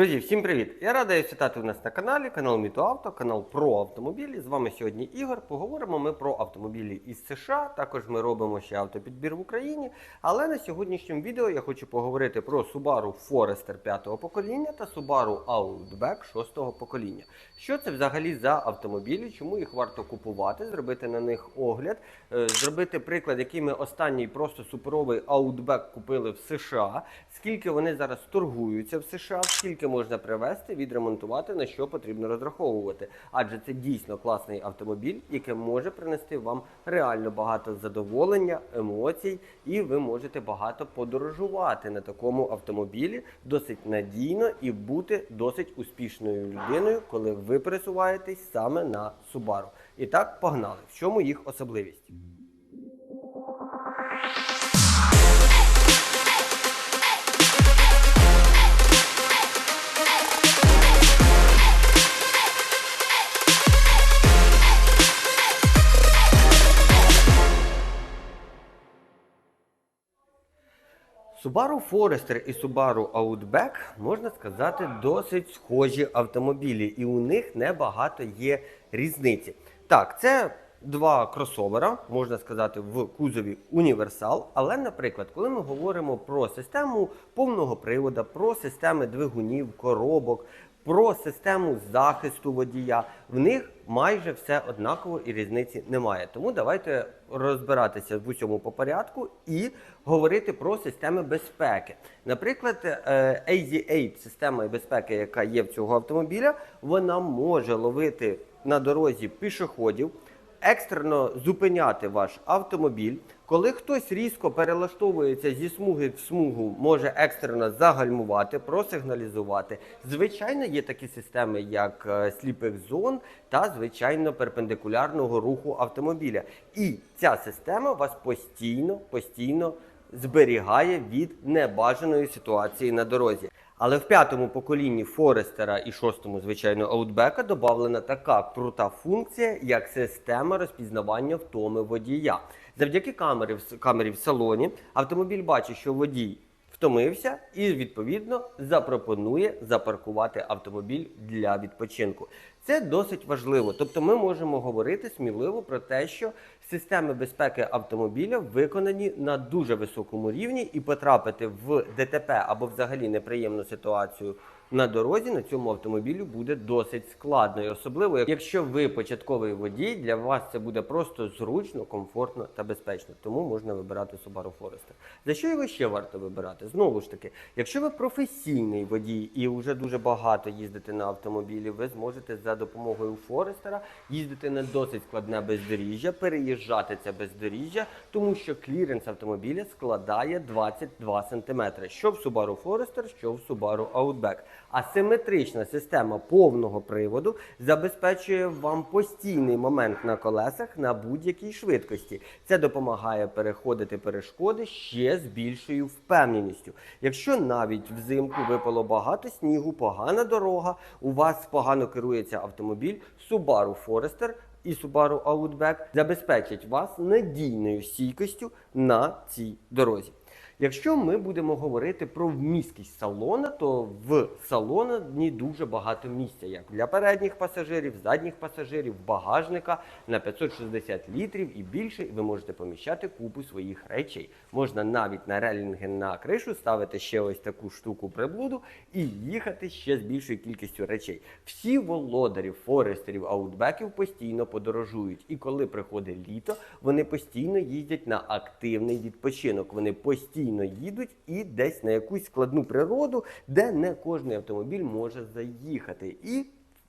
Bro, Всім привіт! Я радий вітати у нас на каналі, канал Мітоавто, канал про автомобілі. З вами сьогодні Ігор. Поговоримо ми про автомобілі із США. Також ми робимо ще автопідбір в Україні. Але на сьогоднішньому відео я хочу поговорити про Subaru Forester 5-го покоління та Subaru Outback 6-го покоління. Що це взагалі за автомобілі? Чому їх варто купувати, зробити на них огляд, е, зробити приклад, який ми останній просто суперовий Outback купили в США. Скільки вони зараз торгуються в США, скільки можна привезти, відремонтувати, на що потрібно розраховувати. Адже це дійсно класний автомобіль, який може принести вам реально багато задоволення, емоцій, і ви можете багато подорожувати на такому автомобілі досить надійно і бути досить успішною людиною, коли ви пересуваєтесь саме на Subaru. І так, погнали. В чому їх особливість? Subaru Forester і Subaru Outback, можна сказати, досить схожі автомобілі, і у них небагато є різниці. Так, це два кросовера, можна сказати, в кузові універсал. Але, наприклад, коли ми говоримо про систему повного привода, про системи двигунів, коробок, про систему захисту водія, в них майже все однаково і різниці немає. Тому давайте розбиратися в усьому по порядку і говорити про системи безпеки. Наприклад, е, AZ8 система безпеки, яка є в цього автомобіля, вона може ловити на дорозі пішоходів. Екстрено зупиняти ваш автомобіль, коли хтось різко перелаштовується зі смуги в смугу, може екстрено загальмувати, просигналізувати. Звичайно, є такі системи, як е, Sleeping Zone та звичайно перпендикулярного руху автомобіля. І ця система вас постійно, постійно зберігає від небажаної ситуації на дорозі. Але в п'ятому поколінні Форестера і шостому, звичайно, Аутбека додавлена така крута функція, як система розпізнавання втоми водія. Завдяки камері, в- камері в салоні автомобіль бачить, що водій втомився і відповідно запропонує запаркувати автомобіль для відпочинку. Це досить важливо. Тобто, ми можемо говорити сміливо про те, що системи безпеки автомобіля виконані на дуже високому рівні, і потрапити в ДТП або взагалі неприємну ситуацію на дорозі на цьому автомобілі буде досить складно, і особливо якщо ви початковий водій, для вас це буде просто зручно, комфортно та безпечно. Тому можна вибирати Subaru Forester. За що його ще варто вибирати? Знову ж таки, якщо ви професійний водій і вже дуже багато їздите на автомобілі, ви зможете за допомогою Форестера їздити на досить складне бездоріжжя, переїжджати це бездоріжжя, тому що кліренс автомобіля складає 22 см, що в Subaru Forester, що в Subaru Outback. Асиметрична система повного приводу забезпечує вам постійний момент на колесах на будь-якій швидкості. Це допомагає переходити перешкоди ще з більшою впевненістю. Якщо навіть взимку випало багато снігу, погана дорога, у вас погано керується автомобіль, Subaru Forester і Subaru Outback забезпечать вас надійною стійкістю на цій дорозі. Якщо ми будемо говорити про вмісткість салона, то в салоні дуже багато місця, як для передніх пасажирів, задніх пасажирів, багажника на 560 літрів і більше, ви можете поміщати купу своїх речей. Можна навіть на релінги на кришу ставити ще ось таку штуку приблуду і їхати ще з більшою кількістю речей. Всі володарі форестерів, аутбеків постійно подорожують. І коли приходить літо, вони постійно їздять на активний відпочинок. Вони постійно їдуть і десь на якусь складну природу, де не кожний автомобіль може заїхати, і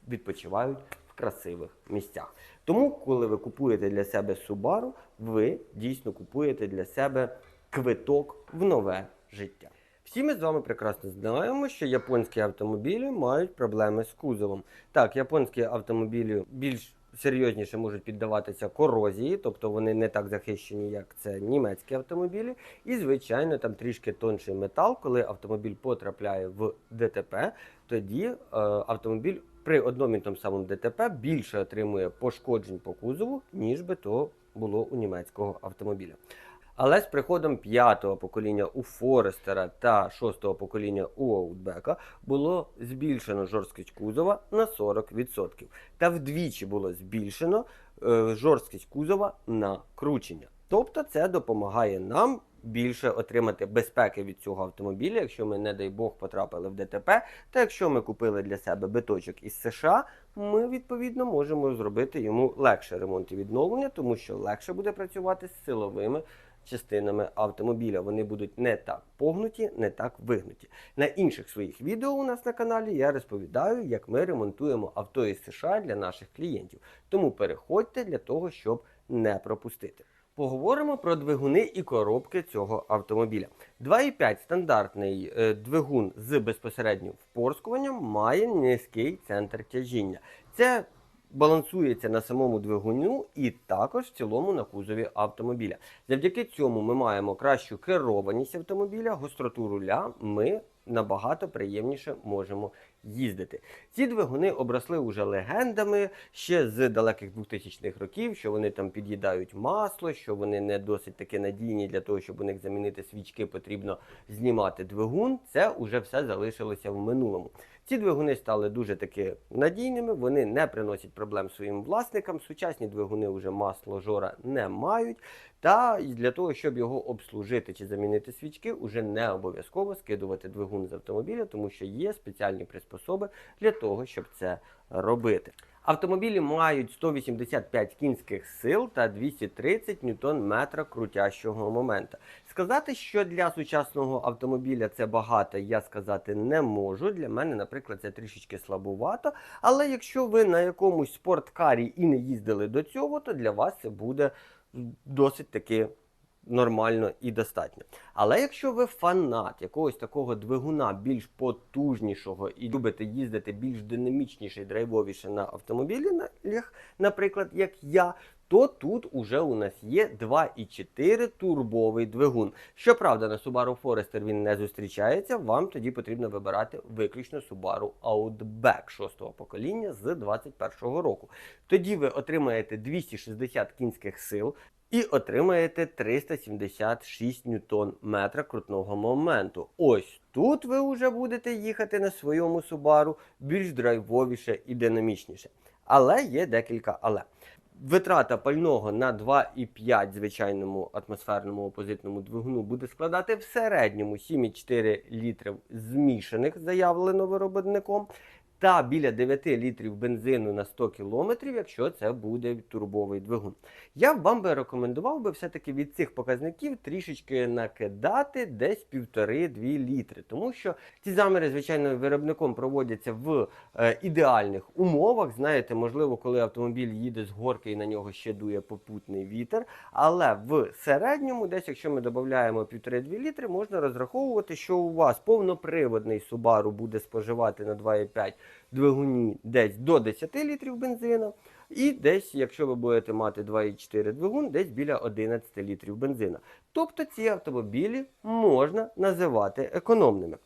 відпочивають в красивих місцях. Тому, коли ви купуєте для себе Subaru, ви дійсно купуєте для себе квиток в нове життя. Всі ми з вами прекрасно знаємо, що японські автомобілі мають проблеми з кузовом. Так, японські автомобілі більш серйозніше можуть піддаватися корозії, тобто вони не так захищені, як це німецькі автомобілі. І, звичайно, там трішки тонший метал, коли автомобіль потрапляє в ДТП, тоді е, автомобіль при одному і тому самому ДТП більше отримує пошкоджень по кузову, ніж би то було у німецького автомобіля. Але з приходом п'ятого покоління у Форестера та шостого покоління у Outback було збільшено жорсткість кузова на 40%. Та вдвічі було збільшено е, жорсткість кузова на кручення. Тобто це допомагає нам більше отримати безпеки від цього автомобіля, якщо ми, не дай Бог, потрапили в ДТП. Та якщо ми купили для себе биточок із США, ми відповідно можемо зробити йому легше ремонт і відновлення, тому що легше буде працювати з силовими частинами автомобіля. Вони будуть не так погнуті, не так вигнуті. На інших своїх відео у нас на каналі я розповідаю, як ми ремонтуємо авто із США для наших клієнтів. Тому переходьте для того, щоб не пропустити. Поговоримо про двигуни і коробки цього автомобіля. 2,5 стандартний е, двигун з безпосереднім впорскуванням має низький центр тяжіння. Це балансується на самому двигуну і також в цілому на кузові автомобіля. Завдяки цьому ми маємо кращу керованість автомобіля, гостроту руля ми набагато приємніше можемо їздити. Ці двигуни обросли уже легендами ще з далеких 2000-х років, що вони там під'їдають масло, що вони не досить таки надійні для того, щоб у них замінити свічки, потрібно знімати двигун. Це вже все залишилося в минулому. Ці двигуни стали дуже таки надійними, вони не приносять проблем своїм власникам. Сучасні двигуни вже масло жора не мають. Та для того, щоб його обслужити чи замінити свічки, уже не обов'язково скидувати двигун з автомобіля, тому що є спеціальні приспособи для того, щоб це робити. Автомобілі мають 185 кінських сил та 230 ньютон метра крутящого моменту. Сказати, що для сучасного автомобіля це багато, я сказати не можу. Для мене, наприклад, це трішечки слабувато. Але якщо ви на якомусь спорткарі і не їздили до цього, то для вас це буде досить таки нормально і достатньо. Але якщо ви фанат якогось такого двигуна більш потужнішого і любите їздити більш динамічніше і драйвовіше на автомобілях, наприклад, як я. То тут уже у нас є 2,4 турбовий двигун. Щоправда, на Subaru Forester він не зустрічається. Вам тоді потрібно вибирати виключно Subaru Outback 6-го покоління з 2021 року. Тоді ви отримаєте 260 кінських сил, і отримаєте 376 ньютон метра крутного моменту. Ось тут ви вже будете їхати на своєму Subaru більш драйвовіше і динамічніше. Але є декілька але. Витрата пального на 2,5 звичайному атмосферному опозитному двигуну буде складати в середньому 7,4 літрів змішаних, заявлено виробником, та біля 9 літрів бензину на 100 кілометрів, якщо це буде турбовий двигун. Я вам би рекомендував би все-таки від цих показників трішечки накидати десь 1,5-2 літри, тому що ці заміри, звичайно, виробником проводяться в е, ідеальних умовах. Знаєте, можливо, коли автомобіль їде з горки і на нього ще дує попутний вітер. Але в середньому, десь, якщо ми додаємо 1,5-2 літри, можна розраховувати, що у вас повноприводний Subaru буде споживати на 2,5 двигуні десь до 10 літрів бензину. І десь, якщо ви будете мати 2,4 двигун, десь біля 11 літрів бензина. Тобто ці автомобілі можна називати економними.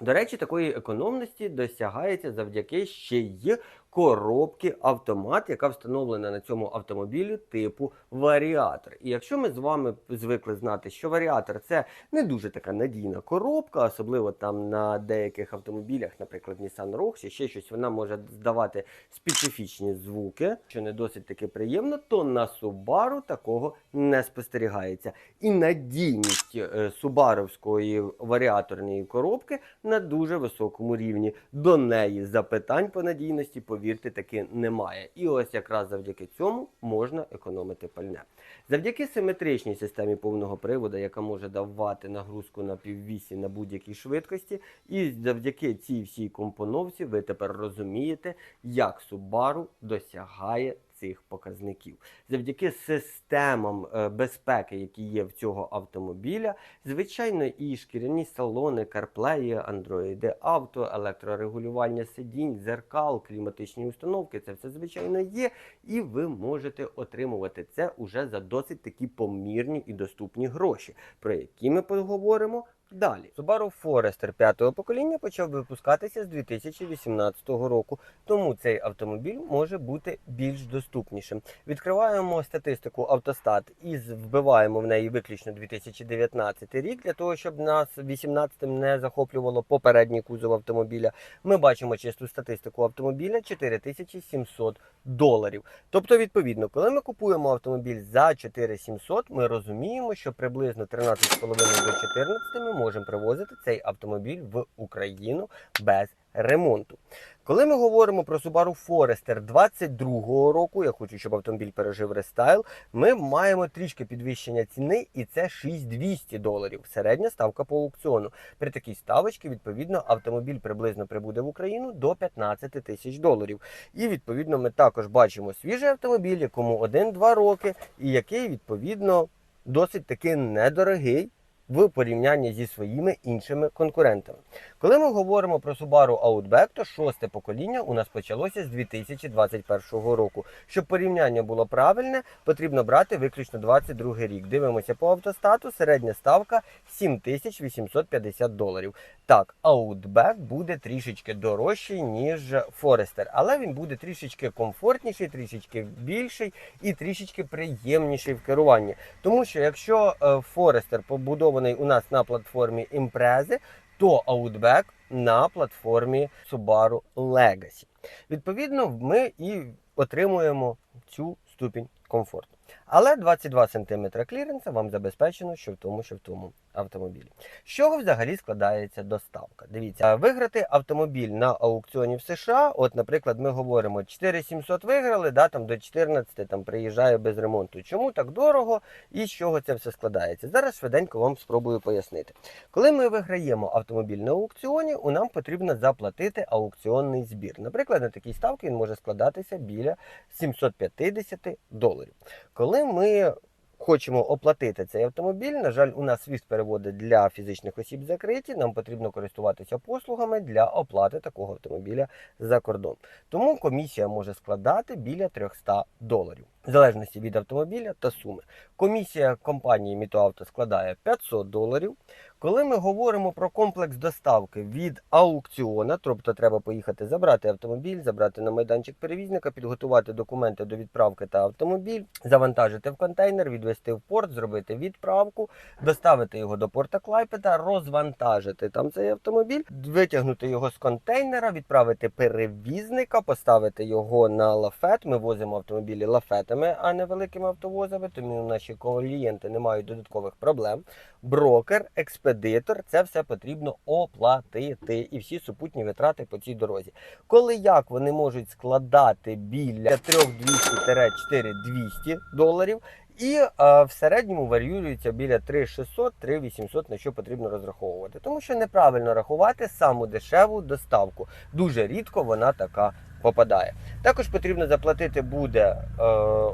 До речі, такої економності досягається завдяки ще й коробки автомат, яка встановлена на цьому автомобілі типу варіатор. І якщо ми з вами звикли знати, що варіатор це не дуже така надійна коробка, особливо там на деяких автомобілях, наприклад, Nissan Rogue, ще щось вона може здавати специфічні звуки, що не досить таки приємно, то на Subaru такого не спостерігається. І надійність е, субаровської варіаторної коробки на дуже високому рівні. До неї запитань по надійності, повірте, таки немає. І ось якраз завдяки цьому можна економити пальне. Завдяки симетричній системі повного приводу, яка може давати нагрузку на піввісі на будь-якій швидкості, і завдяки цій всій компоновці ви тепер розумієте, як Subaru досягає цих показників. Завдяки системам е, безпеки, які є в цього автомобіля, звичайно, і шкіряні салони, CarPlay, Android Auto, електрорегулювання сидінь, зеркал, кліматичні установки це все звичайно є, і ви можете отримувати це уже за досить такі помірні і доступні гроші, про які ми поговоримо Далі Subaru Forester п'ятого покоління почав випускатися з 2018 року, тому цей автомобіль може бути більш доступнішим. Відкриваємо статистику автостат і вбиваємо в неї виключно 2019 рік для того, щоб нас 18-м не захоплювало попередній кузов автомобіля. Ми бачимо чисту статистику автомобіля 4700 доларів. Тобто, відповідно, коли ми купуємо автомобіль за 4700, ми розуміємо, що приблизно 13,5 до 14 ми можемо привозити цей автомобіль в Україну без ремонту. Коли ми говоримо про Subaru Forester 22-го року, я хочу, щоб автомобіль пережив рестайл, ми маємо трішки підвищення ціни, і це 6200 доларів. Середня ставка по аукціону. При такій ставочці, відповідно, автомобіль приблизно прибуде в Україну до 15 тисяч доларів. І відповідно ми також бачимо свіжий автомобіль, якому 1-2 роки, і який відповідно досить таки недорогий в порівнянні зі своїми іншими конкурентами. Коли ми говоримо про Subaru Outback, то шосте покоління у нас почалося з 2021 року. Щоб порівняння було правильне, потрібно брати виключно 22 рік. Дивимося по автостату, середня ставка 7850 доларів. Так, Outback буде трішечки дорожчий, ніж Forester, але він буде трішечки комфортніший, трішечки більший і трішечки приємніший в керуванні. Тому що якщо е, Forester побудований у нас на платформі імпрези, то Outback на платформі Subaru Legacy. Відповідно, ми і отримуємо цю ступінь комфорту. Але 22 см кліренса вам забезпечено, що в тому, що в тому автомобілі. З чого взагалі складається доставка? Дивіться, виграти автомобіль на аукціоні в США. От, наприклад, ми говоримо 4700 виграли, да, там до 14 там приїжджає без ремонту. Чому так дорого і з чого це все складається? Зараз швиденько вам спробую пояснити. Коли ми виграємо автомобіль на аукціоні, у нам потрібно заплатити аукціонний збір. Наприклад, на такій ставці він може складатися біля 750 доларів. Коли ми хочемо оплатити цей автомобіль, на жаль, у нас свіст переводи для фізичних осіб закриті. Нам потрібно користуватися послугами для оплати такого автомобіля за кордон. Тому комісія може складати біля 300 доларів. В залежності від автомобіля та суми. Комісія компанії Мітоавто складає 500 доларів. Коли ми говоримо про комплекс доставки від аукціона, тобто треба поїхати забрати автомобіль, забрати на майданчик перевізника, підготувати документи до відправки та автомобіль, завантажити в контейнер, відвести в порт, зробити відправку, доставити його до порта Клайпеда, розвантажити там цей автомобіль, витягнути його з контейнера, відправити перевізника, поставити його на лафет. Ми возимо автомобілі лафетами, а не великими автовозами, тому наші клієнти не мають додаткових проблем. Брокер, експедитор, це все потрібно оплатити і всі супутні витрати по цій дорозі. Коли як вони можуть складати біля 3200-4200 доларів. І е, в середньому варіюється біля 3600-3800, на що потрібно розраховувати. Тому що неправильно рахувати саму дешеву доставку. Дуже рідко вона така попадає. Також потрібно заплатити буде е,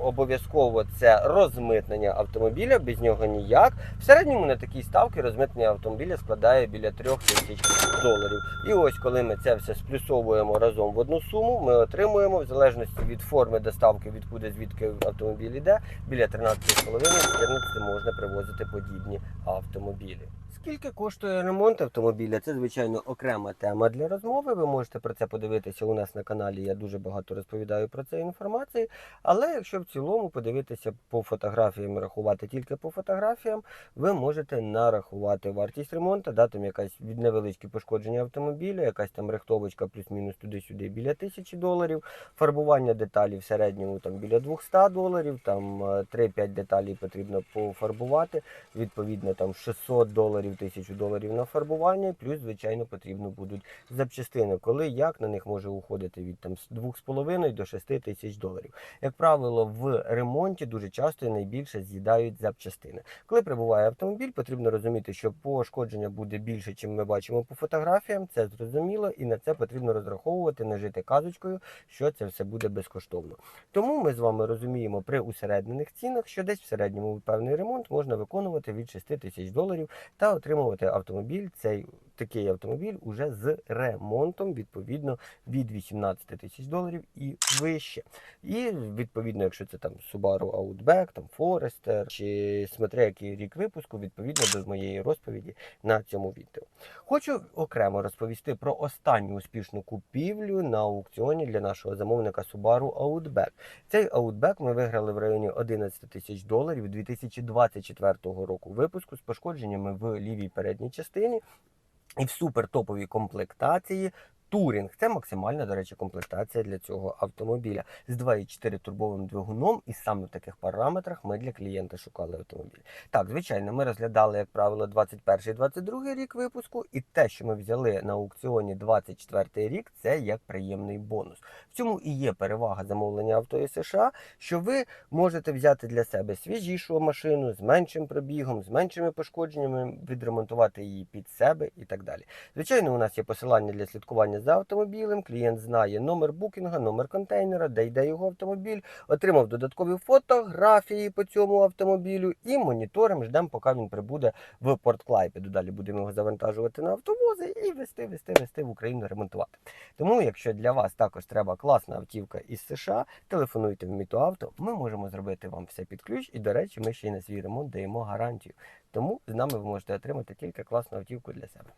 обов'язково це розмитнення автомобіля, без нього ніяк. В середньому на такій ставці розмитнення автомобіля складає біля 3000 доларів. І ось коли ми це все сплюсовуємо разом в одну суму, ми отримуємо в залежності від форми доставки, відкуди звідки автомобіль йде, біля 13,5-14 можна привозити подібні автомобілі. Скільки коштує ремонт автомобіля? Це звичайно окрема тема для розмови. Ви можете про це подивитися у нас на каналі. Я дуже багато розповідаю про це інформації. Але якщо в цілому подивитися по фотографіям рахувати тільки по фотографіям, ви можете нарахувати вартість ремонту, да, там якась від невеличкі пошкодження автомобіля, якась там рихтовочка плюс-мінус туди-сюди біля тисячі доларів. Фарбування деталей в середньому там біля 200 доларів, там е, 3-5 деталей потрібно пофарбувати. Відповідно, там 600 доларів, 1000 доларів на фарбування, плюс, звичайно, потрібно будуть запчастини. Коли як на них може уходити від там 2,5 до 6 тисяч доларів. Як правило, в ремонті дуже часто і найбільше з'їдають запчастини. Коли прибуває автомобіль, потрібно розуміти, що пошкодження буде більше, чим ми бачимо по фотографіям. Це зрозуміло, і на це потрібно розраховувати, не жити казочкою, що це все буде безкоштовно. Тому ми з вами розуміємо при усереднених цінах, що десь в середньому певний ремонт можна виконувати від 6 тисяч доларів та отримувати автомобіль цей такий автомобіль уже з ремонтом, відповідно, від 18 тисяч доларів і вище. І відповідно, якщо це там Subaru Outback, там Forester, чи смотря який рік випуску, відповідно до моєї розповіді на цьому відео. Хочу окремо розповісти про останню успішну купівлю на аукціоні для нашого замовника Subaru Outback. Цей Outback ми виграли в районі 11 тисяч доларів 2024 року випуску з пошкодженнями в лівій передній частині і в супертоповій комплектації. Турінг це максимальна, до речі, комплектація для цього автомобіля з 2,4 турбовим двигуном, і саме в таких параметрах ми для клієнта шукали автомобіль. Так, звичайно, ми розглядали, як правило, 21 22 рік випуску, і те, що ми взяли на аукціоні 24 рік, це як приємний бонус. В цьому і є перевага замовлення авто із США, що ви можете взяти для себе свіжішу машину з меншим пробігом, з меншими пошкодженнями, відремонтувати її під себе і так далі. Звичайно, у нас є посилання для слідкування за автомобілем. Клієнт знає номер букінга, номер контейнера, де йде його автомобіль, отримав додаткові фотографії по цьому автомобілю і моніторимо, ждемо, поки він прибуде в Порт Клайпеду. Далі будемо його завантажувати на автовози і вести, вести, вести в Україну ремонтувати. Тому, якщо для вас також треба класна автівка із США, телефонуйте в Мітуавто. Ми можемо зробити вам все під ключ. І, до речі, ми ще й на свій ремонт даємо гарантію. Тому з нами ви можете отримати тільки класну автівку для себе.